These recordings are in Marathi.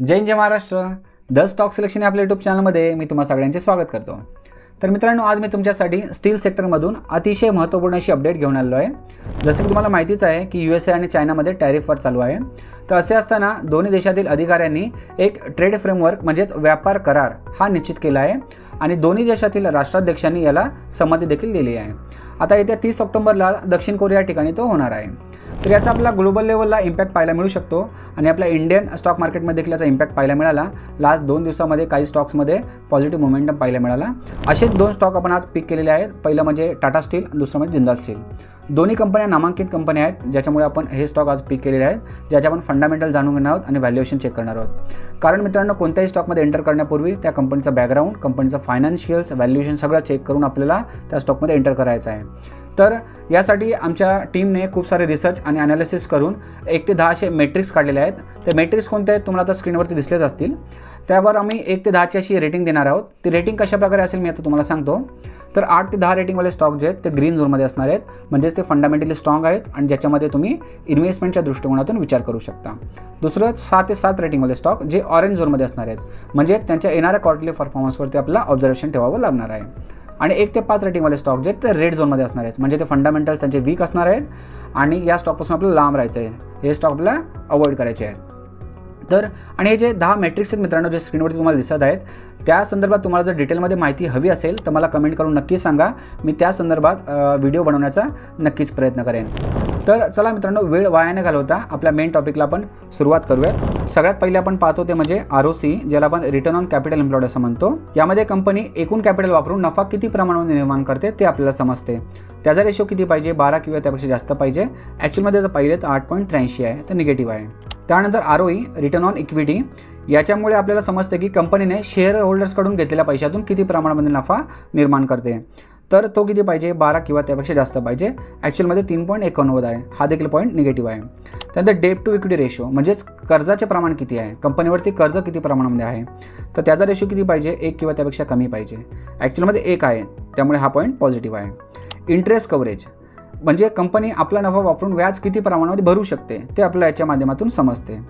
जय जय महाराष्ट्र. द स्टॉक सिलेक्शन या आपल्या यूट्यूब चॅनलमध्ये मी तुम्हा सगळ्यांचे स्वागत करतो. तर मित्रांनो आज मी तुमच्यासाठी स्टील सेक्टरमधून अतिशय महत्त्वपूर्ण अशी अपडेट घेऊन आलेलो आहे. जसं की तुम्हाला माहितीच आहे की यू एस ए आणि चायनामध्ये टॅरिफ वॉर चालू आहे. तर असे असताना दोन्ही देशातील अधिकाऱ्यांनी एक ट्रेड फ्रेमवर्क म्हणजेच व्यापार करार हा निश्चित केला आहे. आणि दोन्ही देशातील राष्ट्राध्यक्षांनी याला संमती देखील दिली आहे. आता येत्या तीस ऑक्टोबरला दक्षिण कोरिया ठिकाणी तो होणार आहे. तर याचा आपला ग्लोबल लेवलला इम्पॅक्ट पाहायला मिळू शकतो आणि आपल्या इंडियन स्टॉक मार्केटमध्ये देखील याचा इम्पॅक्ट पाहायला मिळाला. लास्ट दोन दिवसामध्ये काही स्टॉक्समध्ये पॉझिटिव्ह मोमेंटम पाहायला मिळाला. असेच दोन स्टॉक आपण आज पिक केलेले आहेत. पहिलं म्हणजे टाटा स्टील दुसरं म्हणजे जिंदाल स्टील दोन्ही कंपन्या नामांकित कंपन्या आहेत ज्याच्यामुळे आपण हे स्टॉक आज पिक केलेले आहेत ज्याचे आपण फंडामेंटल जाणून घेणार आहोत आणि व्हॅल्युएशन चेक करणार आहोत. कारण मित्रांनो कोणत्याही स्टॉकमध्ये एंटर करण्यापूर्वी त्या कंपनीचा बॅकग्राऊंड कंपनीचं फायनान्शियल्स व्हॅल्युएशन सगळं चेक करून आपल्याला त्या स्टॉकमध्ये एंटर करायचं आहे. तर यासाठी आमच्या टीमने खूप सारे रिसर्च आणि अनालिसिस करून एक ते दहा असे मेट्रिक्स काढलेले आहेत. ते मेट्रिक्स कोणते आहेत तुम्हाला आता स्क्रीनवरती दिसलेच असतील. त्यावर आम्ही एक ते दहाची अशी रेटिंग देणार आहोत. ती रेटिंग कशा प्रकारे असेल मी आता तुम्हाला सांगतो. तर आठ ते दहा रेटिंगवाले स्टॉक जे आहेत ते ग्रीन झोनमध्ये असणार आहेत. म्हणजेच ते फंडामेंटली स्ट्रॉंग आहेत आणि ज्याच्यामध्ये तुम्ही इन्व्हेस्टमेंटच्या दृष्टिकोनातून विचार करू शकता. दुसरं सहा ते सात रेटिंगवाले स्टॉक जे ऑरेंज झोनमध्ये असणार आहेत. म्हणजे त्यांच्या येणाऱ्या क्वार्टरली परफॉर्मन्सवरती आपला ऑब्झर्वेशन ठेवावं लागणार आहे. आणि एक ते पाच रेटिंगवाले स्टॉक जे आहेत ते रेड झोनमध्ये असणार आहेत. म्हणजे ते फंडामेंटल्स त्यांचे वीक असणार आहेत आणि या स्टॉकपासून आपल्याला लांब राहायचं आहे हे स्टॉक आपल्याला अवॉइड करायचे आहेत. तर आणि हे जे दहा मॅट्रिक्स आहेत मित्रांनो जे स्क्रीनवरती तुम्हाला दिसत आहेत त्या संदर्भात तुम्हाला जर डिटेलमध्ये माहिती हवी असेल तर मला कमेंट करून नक्की सांगा. मी त्या संदर्भात व्हिडिओ बनवण्याचा नक्कीच प्रयत्न करेन. तर चला मित्रांनो वेळ वायाने घालवता आपल्या मेन टॉपिकला आपण सुरुवात करूयात सगळ्यात पहिले आपण पाहतो ते म्हणजे आर ओ सी ज्याला आपण रिटर्न ऑन कॅपिटल एम्प्लॉयड असं म्हणतो. यामध्ये कंपनी एकूण कॅपिटल वापरून नफा किती प्रमाणामध्ये निर्माण करते ते आपल्याला समजते. त्याचा रेशो किती पाहिजे? बारा किंवा त्यापेक्षा जास्त पाहिजे? ॲक्च्युअलमध्ये जर पाहिले तर आठ पॉईंट त्र्याऐंशी आहे तर निगेटिव्ह आहे. त्यानंतर R O E return on equity याच्यामुळे आपल्याला समजते की कंपनीने शेअर होल्डर्सकडून घेतलेल्या पैशातून किती प्रमाणामध्ये नफा निर्माण करते. तर तो किती पाहिजे? बारा किंवा त्यापेक्षा जास्त पाहिजे. ॲक्च्युअलमध्ये तीन पॉईंट एकोणनव्वद आहे. हा देखील पॉईंट निगेटिव्ह आहे. त्यानंतर डेट टू इक्विटी रेशो म्हणजेच कर्जाचे प्रमाण किती आहे? कंपनीवरती कर्ज किती प्रमाणामध्ये आहे? तर त्याचा रेशो किती पाहिजे? एक किंवा त्यापेक्षा कमी पाहिजे. ॲक्च्युअलमध्ये एक आहे. त्यामुळे हा पॉईंट पॉझिटिव्ह आहे. इंटरेस्ट कव्हरेज म्हणजे कंपनी आपला नफा वापरून व्याज किती प्रमाणामध्ये भरू शकते ते आपल्याला याच्या माध्यमातून समजते.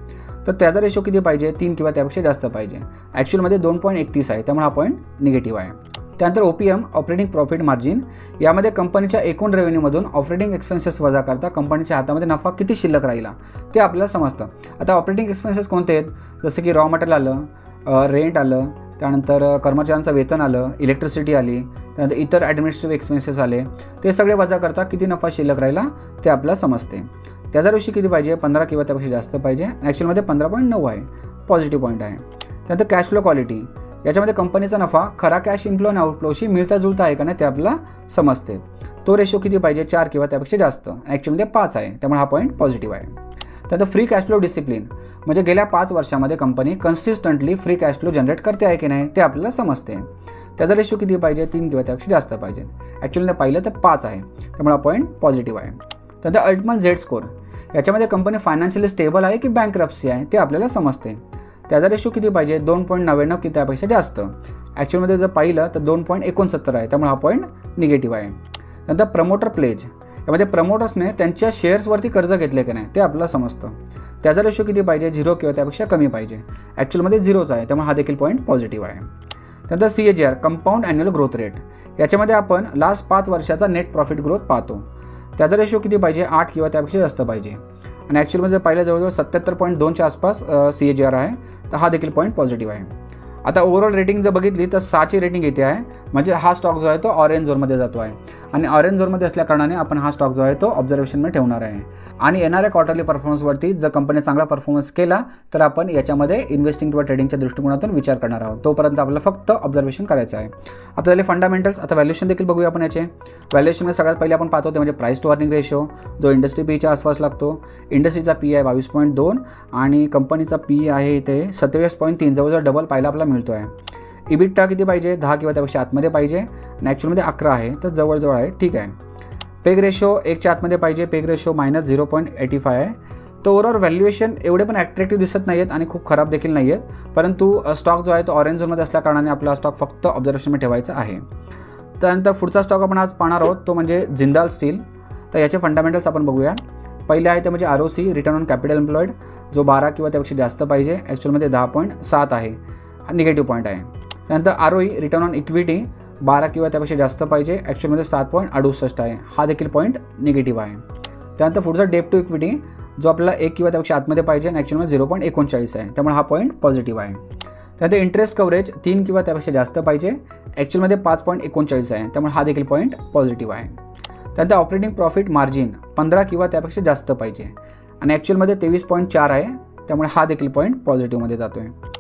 तर त्याचा रेशो किती पाहिजे? तीन किंवा त्यापेक्षा जास्त पाहिजे. ॲक्च्युअलमध्ये दोन पॉईंट एकतीस आहे त्यामुळे हा पॉईंट निगेटिव्ह आहे. त्यानंतर O P M operating profit margin यामध्ये कंपनीच्या एकूण रेव्हेन्यूमधून ऑपरेटिंग एक्सपेन्सेस वजा करता कंपनीच्या हातामध्ये नफा किती शिल्लक राहिला ते आपल्याला समजतं. आता ऑपरेटिंग एक्सपेन्सेस कोणते आहेत? जसं की रॉ मटेरियल आलं रेंट आलं त्यानंतर कर्मचाऱ्यांचं वेतन आलं इलेक्ट्रिसिटी आली त्यानंतर इतर ॲडमिनिस्ट्रेटिव्ह एक्सपेन्सेस आले. ते सगळे वजा करता किती नफा शिल्लक राहिला ते आपल्याला समजते. त्याचा रेषी किती पाहिजे? पंधरा किंवा त्यापेक्षा जास्त पाहिजे. ॲक्च्युअलमध्ये पंधरा पॉईंट नऊ आहे. पॉझिटिव्ह पॉईंट आहे. त्यानंतर कॅश फ्लो क्वालिटी याच्यामध्ये कंपनीचा नफा खरा कॅश इन्फ्लो आणि आउटफ्लोशी मिळता जुळता आहे का नाही ते आपल्याला समजते. तो रेशो किती पाहिजे? चार किंवा त्यापेक्षा जास्त. ॲक्च्युअलमध्ये पाच आहे. त्यामुळे हा पॉईंट पॉझिटिव्ह आहे. त्याचं फ्री कॅश फ्लो डिसिप्लिन म्हणजे गेल्या पाच वर्षामध्ये company consistently free cash flow generate करते आहे की नाही ते आपल्याला समजते. त्याचा रेशो किती पाहिजे? तीन किंवा त्यापेक्षा जास्त पाहिजे. ॲक्च्युली पाहिलं तर पाच आहे. त्यामुळे हा पॉईंट पॉझिटिव्ह आहे. त्यानंतर अल्टमन झेड स्कोर याच्यामध्ये कंपनी फायनान्शियली स्टेबल आहे की बँक रप्सी आहे ते आपल्याला समजते. त्याचा रेशो किती पाहिजे? दोन पॉईंट नव्याण्णव की त्यापेक्षा जास्त. ॲक्च्युअलमध्ये जर पाहिलं तर दोन पॉईंट एकोणसत्तर आहे. त्यामुळे हा पॉईंट निगेटिव्ह आहे. नंतर प्रमोटर प्लेज यामध्ये प्रमोटर्सने त्यांच्या शेअर्सवरती कर्ज घेतले की नाही ते आपल्याला समजतं. त्याचा रेशो किती पाहिजे? झिरो किंवा त्यापेक्षा कमी पाहिजे. ॲक्च्युअलमध्ये झिरोच आहे त्यामुळे हा देखील पॉईंट पॉझिटिव्ह आहे. त्यानंतर C A G R compound annual growth rate याच्यामध्ये आपण लास्ट पाच वर्षाचा नेट प्रॉफिट ग्रोथ पाहतो. त्याचा रेशो किती पाहिजे? आठ किंवा त्यापेक्षा जास्त पाहिजे. आणि ॲक्च्युअलमध्ये जर पाहिलं जवळजवळ सत्याहत्तर पॉईंट दोनच्या आसपास सी ए जी आर आहे तर हा देखील पॉईंट पॉझिटिव्ह आहे. आता ओव्हरऑल रेटिंग जर बघितली तर सहाची रेटिंग येते आहे. म्हणजे हा स्टॉक जो आहे तो ऑरेंज झोनमध्ये जातो आहे. आणि ऑरेंज झोनमध्ये असल्याकारणाने आपण हा स्टॉक जो आहे तो ऑब्झर्वेशनमध्ये ठेवणार आहे. आणि येणाऱ्या क्वार्टरली परफॉर्मन्सवरती जर कंपनी चांगला परफॉर्मन्स केला तर आपण याच्यामध्ये इन्व्हेस्टिंग किंवा ट्रेडिंगच्या दृष्टिकोनातून विचार करणार आहोत. तोपर्यंत आपल्याला फक्त ऑब्झर्वेशन करायचं आहे. आता झाले फंडामेंटल्स आता व्हॅल्युएशन देखील बघूया आपण याचे. व्हॅल्युएशनमध्ये सगळ्यात पहिले आपण पाहतो ते म्हणजे प्राईस टू अर्निंग रेशो जो इंडस्ट्री पीच्या आसपास लागतो. इंडस्ट्रीचा पी आहे बावीस पॉईंट दोन आणि कंपनीचा पी आहे इथे सत्तेचाळीस पॉईंट तीन जवळजवळ डबल पाहायला आपल्याला मिळतो आहे इबिट्टा किती पाहिजे? दहा किंवा त्यापेक्षा आतमध्ये पाहिजे. आणि ॲक्च्युअलमध्ये अकरा आहे तर जवळजवळ आहे. ठीक आहे. पेग रेशो एकच्या आतमध्ये पाहिजे. PEG ratio minus zero point eighty five आहे. तर ओवरऑल व्हॅल्युएशन एवढे पण ॲट्रॅक्टिव्ह दिसत नाही आहेत आणि खूप खराब देखील नाही आहेत परंतु स्टॉक जो आहे तो ऑरेंज झोनमध्ये असल्या कारणाने आपला स्टॉक फक्त ऑब्झर्वेशनमध्ये ठेवायचा आहे. त्यानंतर पुढचा स्टॉक आपण आज पाहणार आहोत तो म्हणजे जिंदाल स्टील तर याचे फंडामेंटल्स आपण बघूया. पहिले आहे ते म्हणजे R O C return on capital employed जो बारा किंवा त्यापेक्षा जास्त पाहिजे. ॲक्च्युअलमध्ये दहा पॉईंट सात आहे. निगेटिव्ह पॉईंट आहे. त्यानंतर R E return on equity बारा किंवा त्यापेक्षा जास्त पाहिजे. ॲक्च्युअलमध्ये सात पॉईंट अडुसष्ट आहे. हा देखील पॉईंट निगेटिव्ह आहे. त्यानंतर पुढचा डेप टू इक्विटी जो आपल्याला एक किंवा त्यापेक्षा आतमध्ये पाहिजे आणि ॲक्च्युअलमध्ये झिरो पॉईंट एकोणचाळीस आहे. त्यामुळे हा पॉईंट पॉझिटिव्ह आहे. त्यानंतर इंटरेस्ट कव्हरेज तीन किंवा त्यापेक्षा जास्त पाहिजे. ॲक्च्युअलमध्ये पाच पॉईंट एकोणचाळीस आहे. त्यामुळे हा देखील पॉईंट पॉझिटिव्ह आहे. त्यानंतर ऑपरेटिंग प्रॉफिट मार्जिन पंधरा किंवा त्यापेक्षा जास्त पाहिजे. आणि ॲक्च्युअलमध्ये तेवीस पॉईंट चार आहे. त्यामुळे हा देखील पॉईंट पॉझिटिव्हमध्ये जातो आहे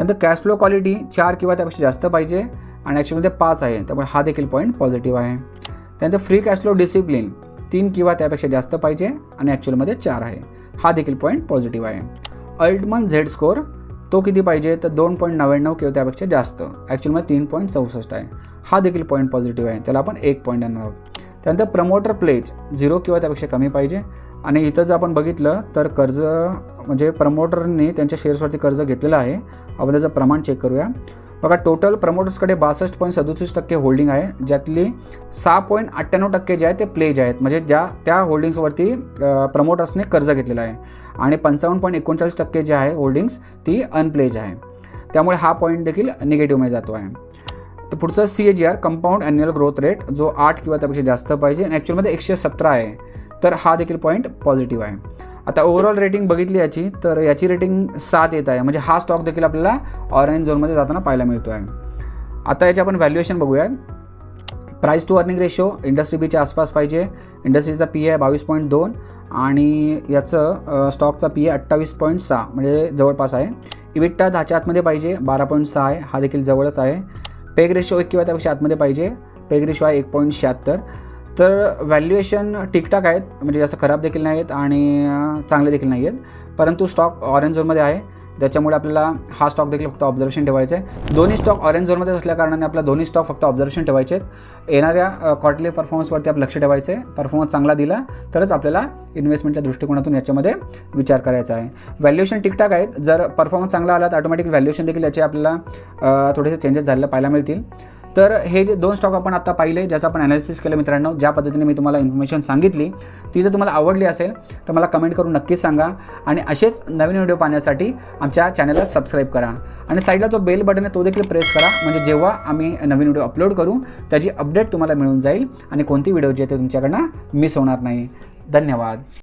त्यानंतर कॅश फ्लो क्वालिटी चार किंवा त्यापेक्षा जास्त पाहिजे आणि ॲक्च्युअलमध्ये पाच आहे. त्यामुळे हा देखील पॉईंट पॉझिटिव्ह आहे. त्यानंतर फ्री कॅश फ्लो डिसिप्लिन तीन किंवा त्यापेक्षा जास्त पाहिजे आणि ॲक्च्युअलमध्ये चार आहे. हा देखील पॉईंट पॉझिटिव्ह आहे. अल्टमन झेड स्कोअर तो किती पाहिजे? तर दोन पॉईंट नव्याण्णव किंवा त्यापेक्षा जास्त. ॲक्च्युअलमध्ये तीन पॉईंट चौसष्ट आहे. हा देखील पॉईंट पॉझिटिव्ह आहे. त्याला आपण एक पॉईंट देणार आहोत. त्यानंतर प्रमोटर प्लेज झिरो किंवा त्यापेक्षा कमी पाहिजे. आणि इथं जर आपण बघितलं तर कर्ज म्हणजे प्रमोटरने त्यांच्या शेअर्सवरती कर्ज घेतलेलं आहे. आपण त्याचं प्रमाण चेक करूया. बघा टोटल प्रमोटर्सकडे बासष्ट पॉईंट सदोतीस टक्के होल्डिंग आहे. ज्यातली सहा पॉईंट अठ्ठ्याण्णव टक्के जे आहे ते प्लेज आहेत. म्हणजे ज्या त्या होल्डिंग्सवरती प्रमोटर्सने कर्ज घेतलेलं आहे. आणि पंचावन्न पॉईंट एकोणचाळीस टक्के जे आहे होल्डिंग्स ती अनप्लेज आहे. त्यामुळे हा पॉईंट देखील निगेटिव्हमध्ये जातो आहे. तर पुढचं C A G R compound annual growth rate जो आठ किंवा त्यापेक्षा जास्त पाहिजे. आणि ॲक्च्युअलमध्ये एकशे सतरा आहे. तर हा देखील पॉईंट पॉझिटिव्ह आहे. आता ओव्हरऑल रेटिंग बघितली याची तर याची रेटिंग सात येत आहे. म्हणजे हा स्टॉक देखील आपल्याला ऑरेंज झोनमध्ये जाताना पाहायला मिळतो आहे आता याचे आपण व्हॅल्युएशन बघूया price to earning ratio industry बीच्या आसपास पाहिजे. इंडस्ट्रीचा पी आहे बावीस पॉईंट दोन आणि याचं स्टॉकचा पी आहे अठ्ठावीस पॉईंट सहा म्हणजे जवळपास आहे. इविट्टा दहाच्या आतमध्ये पाहिजे बारा पॉईंट सहा आहे. हा देखील जवळच आहे. पेग रेशो एक किंवा त्यापेक्षा आतमध्ये पाहिजे. पेग रेशो आहे एक पॉईंट शहात्तर. तर व्हॅल्युएशन ठीकठाक आहेत म्हणजे जास्त खराब देखील नाही आहेत आणि चांगले देखील नाही आहेत परंतु स्टॉक ऑरेंज झोनमध्ये आहे. त्याच्यामुळे आपल्याला हा स्टॉक देखील फक्त ऑब्झर्वेशन ठेवायचं आहे दोन्ही स्टॉक ऑरेंज झोनमध्ये असल्याकारणाने आपल्या दोन्ही स्टॉक फक्त ऑब्झर्वेशन ठेवायचे आहेत. येणाऱ्या क्वार्टरली परफॉर्मन्सवरती आपलं लक्ष ठेवायचं आहे. परफॉर्मन्स चांगला दिला तरच आपल्याला इन्व्हेस्टमेंटच्या दृष्टिकोनातून याच्यामध्ये विचार करायचा आहे. व्हॅल्युएशन ठीकठाक आहेत. जर परफॉर्मन्स चांगला आला तर ऑटोमॅटिक व्हॅल्युएशन देखील याचे आपल्याला थोडेसे चेंजेस झालेले पाहायला मिळतील. तर हे जे दोन स्टॉक आपण आता पाहिले ज्याचं आपण अनालिसिस केलं मित्रांनो ज्या पद्धतीने मी तुम्हाला इन्फॉर्मेशन सांगितली ती जर तुम्हाला आवडली असेल तर मला कमेंट करून नक्कीच सांगा. आणि असेच नवीन व्हिडिओ पाहण्यासाठी आमच्या चॅनलला सबस्क्राईब करा. आणि साईडला जो बेल बटन आहे तो देखील प्रेस करा. म्हणजे जेव्हा आम्ही नवीन व्हिडिओ अपलोड करू त्याची अपडेट तुम्हाला मिळून जाईल. आणि कोणती व्हिडिओ जी आहे ते तुमच्याकडनं मिस होणार नाही. धन्यवाद.